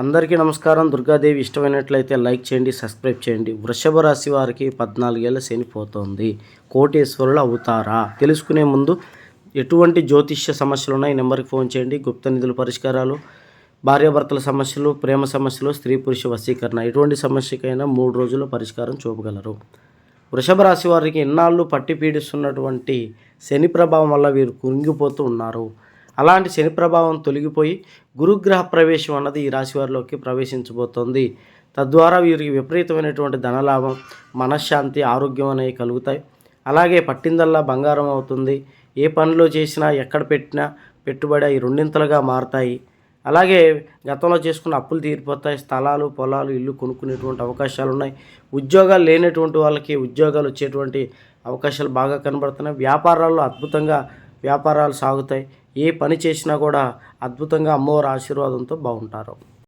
అందరికీ నమస్కారం. దుర్గాదేవి ఇష్టమైనట్లయితే లైక్ చేయండి సబ్స్క్రైబ్ చేయండి. వృషభ రాశి వారికి పద్నాలుగేళ్ళ శనిపోతోంది కోటేశ్వరులు అవుతారా. తెలుసుకునే ముందు ఎటువంటి జ్యోతిష్య సమస్యలు ఉన్నాయి నెంబర్కి ఫోన్ చేయండి. గుప్త నిధుల పరిష్కారాలు భార్యాభర్తల సమస్యలు ప్రేమ సమస్యలు స్త్రీ పురుష వశీకరణ. ఎటువంటి సమస్యకైనా మూడు రోజుల్లో పరిష్కారం చూపగలరు. వృషభ రాశి వారికి ఎన్నాళ్ళు పట్టి పీడిస్తున్నటువంటి శని ప్రభావం వల్ల వీరు కుంగిపోతూ ఉన్నారు. అలాంటి శని ప్రభావం తొలగిపోయి గురుగ్రహ ప్రవేశం అన్నది ఈ రాశి వారిలోకి ప్రవేశించబోతోంది. తద్వారా వీరికి విపరీతమైనటువంటి ధనలాభం మనశ్శాంతి ఆరోగ్యం అనేవి కలుగుతాయి. అలాగే పట్టిందల్లా బంగారం అవుతుంది. ఏ పనిలో చేసినా ఎక్కడ పెట్టినా పెట్టుబడి అవి రెండింతలుగా మారతాయి. అలాగే గతంలో చేసుకున్న అప్పులు తీరిపోతాయి. స్థలాలు పొలాలు ఇల్లు కొనుక్కునేటువంటి అవకాశాలు ఉన్నాయి. ఉద్యోగాలు లేనటువంటి వాళ్ళకి ఉద్యోగాలు వచ్చేటువంటి అవకాశాలు బాగా కనబడుతున్నాయి. వ్యాపారాల్లో అద్భుతంగా వ్యాపారాలు సాగుతాయి. ఏ పని చేసినా కూడా అద్భుతంగా అమ్మవారి ఆశీర్వాదంతో బాగుంటారు.